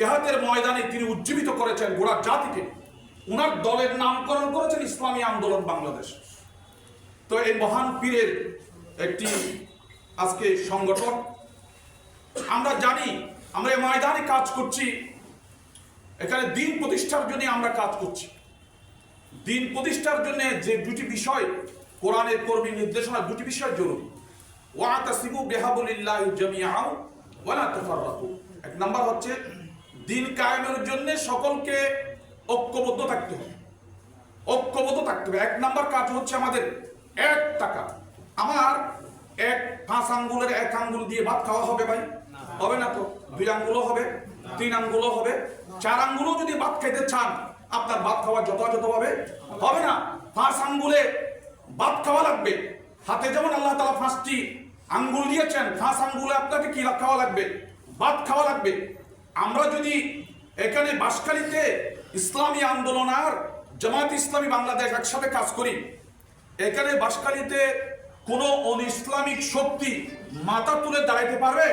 জেহাদের ময়দানে তিনি উজ্জীবিত করেছেন গোড়া জাতিকে। উনার দলের নামকরণ করেছেন ইসলামী আন্দোলন বাংলাদেশ। তো এই মহান পীরের একটি আজকে সংগঠন। আমরা জানি, আমরা এই ময়দানে কাজ করছি, এখানে দিন প্রতিষ্ঠার জন্য আমরা কাজ করছি। দিন প্রতিষ্ঠার জন্য যে দুটি বিষয়, কোরআনের কর্মী নির্দেশনা দুটি বিষয় জরুরি। ওয়াতাসিবু বিহাবুলিল্লাহ জামিআও ওয়ালা তাফাররাকু। এক নাম্বার হচ্ছে দিন কায়েমের জন্য সকলকে ঐক্যবদ্ধ থাকতে হবে। ঐক্যবদ্ধ থাকতে হবে। এক নাম্বার কাজ হচ্ছে আমাদের এক টাকা। আমার এক পাঁচ আঙ্গুলের এক আঙ্গুল দিয়ে ভাত খাওয়া হবে ভাই? হবে না তো? দুই আঙ্গুলও হবে, তিন আঙ্গুলও হবে। চার আঙ্গুলও যদি ভাত খাইতে চান, আপনার ভাত খাওয়া যথাযথ হবে হবে না। পাঁচ আঙ্গুলে ভাত খাওয়া লাগবে। হাতে যেমন আল্লাহ তালা পাঁচটি আঙ্গুল দিয়েছেন, পাঁচ আঙ্গুলে আপনাকে কি খাওয়া লাগবে? ভাত খাওয়া লাগবে। আমরা যদি এখানে বাসকালীতে ইসলামী আন্দোলন আর জামাত ইসলামী বাংলাদেশ একসাথে কাজ করি এখানে বাসকালীতে কোন অন ইসলামিক শক্তি মাথা তুলে দাঁড়াইতে পারবে?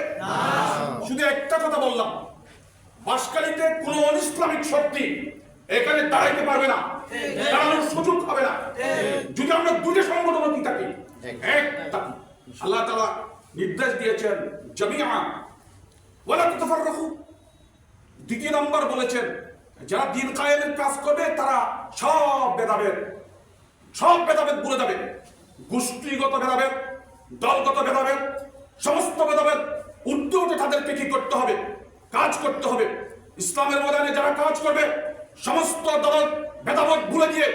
শুধু একটা কথা বললাম বাসকালীতে কোন অন ইসলামিক শক্তি এখানে দাঁড়াইতে পারবে না দাঁড়ানোর সুযোগ হবে না। যদি আমরা দুটো সংগঠন থাকি এক আল্লাহ তাআলা নির্দেশ দিয়েছেন জামিয়া ওয়ালা তাতাফাররাকু। দ্বিতীয় নম্বর বলেছেন, যারা দিন কায়েমের কাজ করবে, তারা সব ভেদাভেদ সব ভেদাভেদ ভুলে যাবে। গোষ্ঠীগত ভেদাভেদ, দলগত ভেদাভেদ, সমস্ত ভেদাভেদ উঠতে উঠে তাদেরকে কি করতে হবে? কাজ করতে হবে। ইসলামের ময়দানে যারা কাজ করবে, সমস্ত দল ভেদাভেদ ভুলে গিয়ে,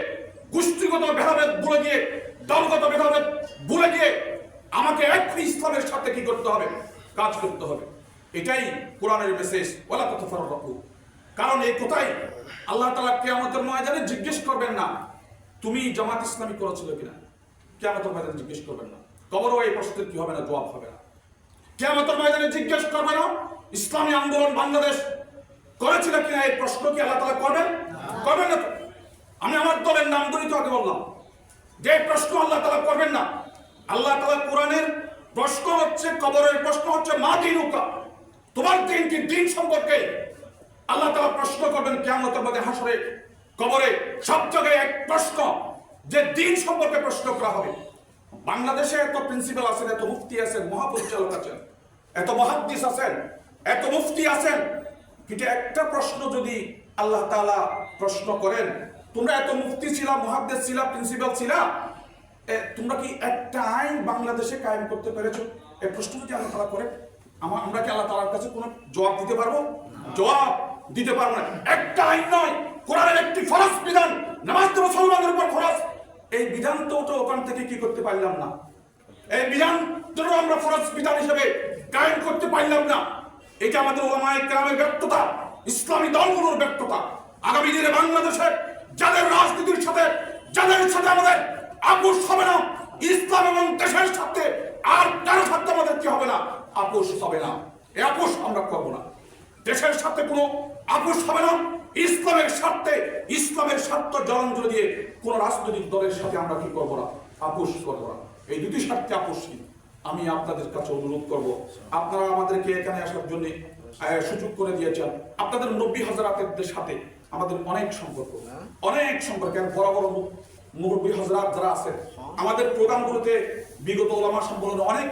গোষ্ঠীগত ভেদাভেদ ভুলে গিয়ে, দলগত ভেদাভেদ ভুলে গিয়ে আমাকে এক ইসলামের সাথে কি করতে হবে? কাজ করতে হবে। এটাই কোরআনের মেসেজ ওলা কত ফরক কারণ এই কোথায় আল্লাহ তালা কেয়ামতের ময়দানে জিজ্ঞেস করবেন না তুমি জামাত ইসলামী করেছিল কিনা? কেয়ামতের ময়দানে জিজ্ঞেস করবেন না। কবরও এই প্রশ্নের কি হবে না জবাব হবে না। কে কেয়ামতের ময়দানে জিজ্ঞেস করবে না ইসলামী আন্দোলন বাংলাদেশ করেছিল কিনা? এই প্রশ্ন কি আল্লাহ তালা করবেন? করবেন না আমি আমার দলের নাম ধরেই তো আগে বললাম। যে প্রশ্ন আল্লাহ তালা করবেন না আল্লাহ তালা কোরআনের প্রশ্ন হচ্ছে কবরের প্রশ্ন হচ্ছে মা দিনুকা। তোমার কি দিন সম্পর্কে আল্লাহ তালা প্রশ্ন করবেন কেমতের মধ্যে হাসরে, কবরে, সব জায়গায় এক প্রশ্ন। যে দিন সম্পর্কে প্রশ্ন করা হবে। বাংলাদেশে এত প্রিন্সিপাল আছেন, এত মুফতি আছেন, মহাপরিচালক আছেন, এত মহাদ্দিস আছেন, এত মুফতি আছেন। কিন্তু একটা প্রশ্ন যদি আল্লাহ তাআলা প্রশ্ন করেন, তোমরা এত মুফতি ছিলা মহাদ্দেশ ছিলা, প্রিন্সিপাল ছিলা তোমরা কি একটা আইন বাংলাদেশে কায়েম করতে পেরেছ? এই প্রশ্ন যদি আল্লাহ তাআলা করে আমা- আমরা কি আল্লাহ তাআলার কাছে কোনো জবাব দিতে পারব? জবাব দিতে পারব না। একটা আইন নয়, কোরআনের একটি ফরজ বিধান। নামাজ তো মুসলমানের উপর ফরজ। এই বিধান তো তো ওখান থেকে কি করতে পারলাম না? এই বিধান তো আমরা ফরজ বিধান হিসেবে কায়েম করতে পারলাম না। এটা আমাদের ওলামায়ে কেরামের ব্যর্থতা, ইসলামী দলগুলোর ব্যর্থতা। আগামী দিনে বাংলাদেশে যাদের রাজনীতির সাথে, যাদের সাথে আমাদের আপোষ হবে না, ইসলাম এবং দেশের সাথে আর কারও সাথে আমাদের কি হবে না? আপোষ হবে না। এই আপোষ আমরা করব না। দেশের সাথে কোনো আপোষ হবে না। ইসলামের স্বার্থে, ইসলামের স্বার্থ জলাঞ্জলি দিয়ে কোনো রাজনৈতিক দলের সাথে আমরা কি করব না? আপোষ করব না। এই দুটি স্বার্থে আপোষহীন আমি আপনাদের কাছে অনুরোধ করব। আপনারা আমাদেরকে এখানে আসার জন্য সুযোগ করে দিয়েছেন। আপনাদের নব্বই হাজারাতের সাথে আমাদের অনেক সম্পর্ক। অনেক সম্পর্ক। বড় বড় মুরব্বী হাজরাত যারা আছেন, আমাদের প্রোগ্রামগুলোতে বিগত ওলামা সম্মেলনে অনেক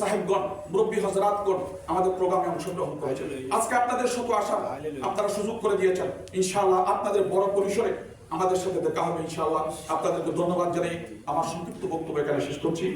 সাহেবগণ, মুরব্বী হজরাতগণ আমাদের প্রোগ্রামে অংশগ্রহণ করেছেন। আজকে আপনাদের শত আশা আপনারা সুযোগ করে দিয়েছেন। ইনশাআল্লাহ আপনাদের বড় পরিসরে আমাদের সাথে দেখা হবে ইনশাআল্লাহ। আপনাদেরকে ধন্যবাদ জানাই আমার সংক্ষিপ্ত বক্তব্য এখানে শেষ করছি।